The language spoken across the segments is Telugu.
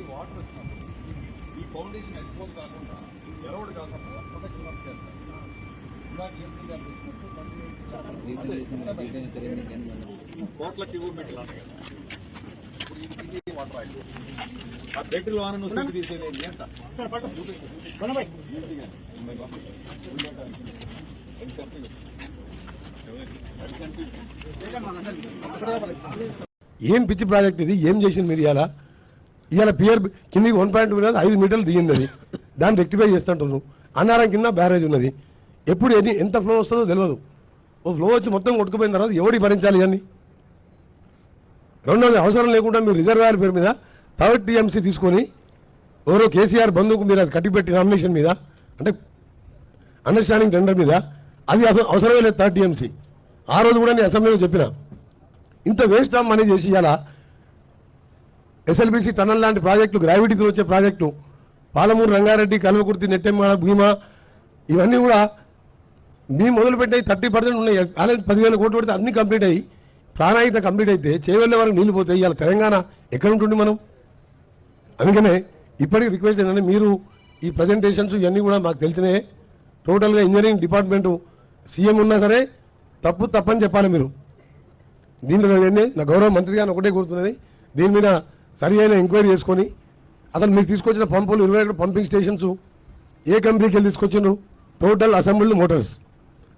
ఈ వాటర్ వచ్చినప్పుడు ఈ ఫౌండేషన్ ఎక్స్పోజ్ కాకుండా ఎరవడు కాకుండా ప్రొటెక్షన్ ఆఫ్ చేస్తారు? కోట్ల క్యూబ్ మీటర్లు అన్నాయి కదా ఇది వాటర్ ఆయిల్ ఆ బెడ్ లోన నువ్వు సిగ్గు తీసేది కరెక్ట్. ఏం పిచ్చి ప్రాజెక్ట్ ఇది? ఏం చేసింది మీరు ఇవాళ ఇవాళ పియర్ కిందికి వన్ పాయింట్ మీద ఐదు మీటర్లు దిగింది అది. దాన్ని రెక్టిఫై చేస్తుంటాను అన్నారం కింద బ్యారేజ్ ఉన్నది. ఎప్పుడు ఎన్ని ఎంత ఫ్లో వస్తుందో తెలియదు ఓ ఫ్లో వచ్చి మొత్తం కొట్టుకుపోయిన తర్వాత ఎవరి భరించాలి అని రెండోది అవసరం లేకుండా మీరు రిజర్వాయర్ పేరు మీద ప్రైవేట్ టీఎంసీ తీసుకొని ఎవరో కేసీఆర్ బంధువుకు మీరు అది కట్టిపెట్టి నామినేషన్ మీద అంటే అండర్స్టాండింగ్ టెండర్ మీద అది అవసరమే లేదు థర్డ్ టీఎంసీ ఆ రోజు కూడా నేను అసెంబ్లీలో చెప్పిన. ఇంత వేస్ట్ ఆఫ్ మనీ చేసి ఇలా ఎస్ఎల్బిసి టనల్ లాంటి ప్రాజెక్టులు గ్రావిటీతో వచ్చే ప్రాజెక్టు పాలమూరు రంగారెడ్డి కల్వకుర్తి నెట్టెమ్మ భీమా ఇవన్నీ కూడా మీ మొదలుపెట్టే థర్టీ పర్సెంట్ ఉన్నాయి. కాలేజ్ పదివేల కోట్లు పెడితే అన్ని కంప్లీట్ అయ్యి ప్రాణాయిత కంప్లీట్ అయితే చేయవల్లే వరకు నీళ్ళు పోతాయి. ఇవాళ తెలంగాణ ఎక్కడ ఉంటుంది మనం? అందుకనే ఇప్పటికి రిక్వెస్ట్ ఏంటంటే మీరు ఈ ప్రజెంటేషన్స్ ఇవన్నీ కూడా మాకు తెలిసినాయి. టోటల్గా ఇంజనీరింగ్ డిపార్ట్మెంటు సీఎం ఉన్నా సరే తప్పు తప్పని చెప్పాలి మీరు. దీంట్లో ఏంటి నా గౌరవ మంత్రి గారిని ఒకటే కూర్చున్నది దీని మీద సరి అయిన ఎంక్వైరీ చేసుకొని అసలు మీరు తీసుకొచ్చిన పంపులు ఇరవై ఒకటి పంపింగ్ స్టేషన్స్ ఏ కంపెనీకి వెళ్ళి తీసుకొచ్చిండ్రు? టోటల్ అసెంబ్ల్డ్ మోటార్స్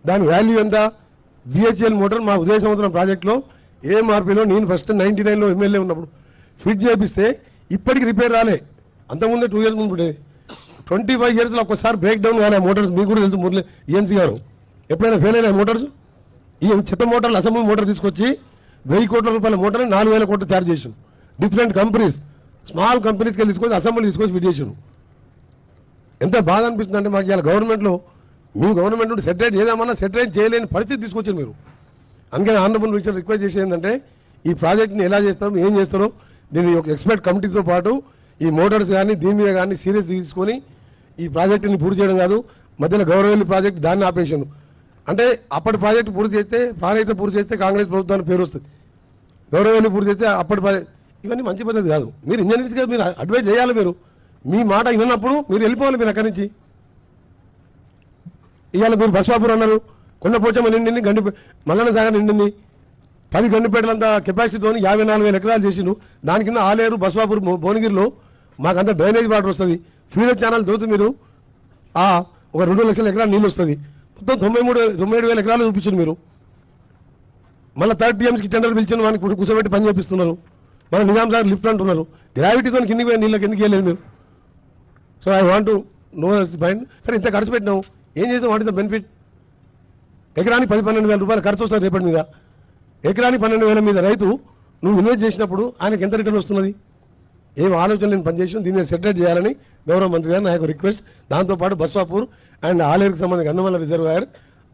దాని వాల్యూ ఎంత? బిహెచ్ఎల్ మోటార్ మా ఉదయ సంవత్సరం ప్రాజెక్టులో ఏఎంఆర్పీలో నేను ఫస్ట్ నైన్టీ నైన్లో ఎమ్మెల్యే ఉన్నప్పుడు ఫిట్ చేపిస్తే ఇప్పటికి రిపేర్ రాలే. అంతకుముందే టూ ఇయర్స్ ముందు ట్వంటీ ఫైవ్ ఇయర్స్లో ఒక్కసారి బ్రేక్ డౌన్ కానీ మోటార్స్ మీకు కూడా తెలుసు మురళి ఈఎన్సీ గారు. ఎప్పుడైనా ఫెయిల్ అయినా మోటార్స్ ఈ చెత్త మోటార్లు అసెంబ్లీ మోటార్ తీసుకొచ్చి వెయ్యి కోట్ల రూపాయల మోటార్ నాలుగు వేల కోట్లు ఛార్జ్ చేసాం డిఫరెంట్ కంపెనీస్ స్మాల్ కంపెనీస్కి వెళ్ళి తీసుకొచ్చి అసెంబ్లీ తీసుకొచ్చి ఫిట్ ఎంత బాధ అనిపిస్తుంది అంటే మాకు ఇవాళ గవర్నమెంట్లో మీ గవర్నమెంట్ నుండి సెటరేట్ చేద్దామన్నా సెటరేట్ చేయలేని పరిస్థితి తీసుకొచ్చారు మీరు. అందుకని ఆనరబుల్ మినిస్టర్ రిక్వెస్ట్ చేసి ఏంటంటే ఈ ప్రాజెక్ట్ని ఎలా చేస్తారో ఏం చేస్తారో దీన్ని ఒక ఎక్స్పర్ట్ కమిటీతో పాటు ఈ మోటార్స్ కానీ దీని మీద కానీ సీరియస్ తీసుకొని ఈ ప్రాజెక్టుని పూర్తి చేయడం కాదు మధ్యలో గౌరవల్లి ప్రాజెక్ట్ దాన్ని ఆపేశాను అంటే అప్పటి ప్రాజెక్టు పూర్తి చేస్తే ప్రాణహిత పూర్తి చేస్తే కాంగ్రెస్ ప్రభుత్వానికి పేరు వస్తుంది. గౌరవల్లి పూర్తి చేస్తే అప్పటి ప్రాజెక్ట్ ఇవన్నీ మంచి పద్ధతి కాదు. మీరు ఇంజనీర్స్గా మీరు అడ్వైజ్ చేయాలి మీరు. మీ మాట విన్నప్పుడు మీరు వెళ్ళిపోవాలి మీరు అక్కడి నుంచి. ఇవాళ మీరు బస్వాపూర్ అన్నారు. కొండపోచమ్మ నిండింది గండి మల్లన్న సాగర్ నిండింది. పది గండిపేటలంత కెపాసిటీతో యాభై నాలుగు వేల ఎకరాలు చేసిండు. దాని కింద ఆలేరు బస్వాపూర్ భువనగిరిలో మాకంత డ్రైనేజ్ వాటర్ వస్తుంది. ఫీడర్ ఛానల్ దోతు మీరు ఆ ఒక రెండు లక్షల ఎకరాలు నీళ్ళు వస్తుంది. మొత్తం తొంభై మూడు తొంభై ఏడు వేల ఎకరాలు చూపించింది మీరు. మళ్ళీ థర్డ్ టీఎంసీకి టెండర్ పిలిచిన వానికి ఇప్పుడు కూర్చోబెట్టి పని చేపిస్తున్నారు. మన నిజాం సార్ లిఫ్ట్ అంటున్నారు. గ్రావిటీతో కిందికి పోయి నీళ్ళకి ఎందుకు వెళ్ళలేదు మీరు. So I want no point సరే ఇంత ఖర్చు పెట్టినావు. ఏం చేసాం వాటి ద బెనిఫిట్ ఎకరానికి పది పన్నెండు వేల రూపాయలు ఖర్చు వస్తుంది రేపటి మీద. ఎకరానికి పన్నెండు వేల మీద రైతు నువ్వు ఇన్వెస్ట్ చేసినప్పుడు ఆయనకి ఎంత రిటర్న్ వస్తున్నది? ఏం ఆలోచన నేను పనిచేసాం దీన్ని సెటిల్ చేయాలని గౌరవ మంత్రి గారు నా యొక్క రిక్వెస్ట్ దాంతోపాటు బస్వాపూర్ అండ్ ఆలేరుకు సంబంధించి గంధమల్ల రిజర్వాయర్.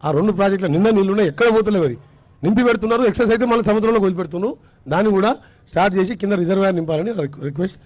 ఆ రెండు ప్రాజెక్టులు నిన్న నీళ్ళున్నాయి. ఎక్కడ పోతలేవు అది. నింపి పెడుతున్నారు ఎక్సైజ్ అయితే మళ్ళీ సముద్రంలో వదిలిపెడుతున్నారు. దాన్ని కూడా స్టార్ట్ చేసి కింద రిజర్వాయర్ నింపాలని రిక్వెస్ట్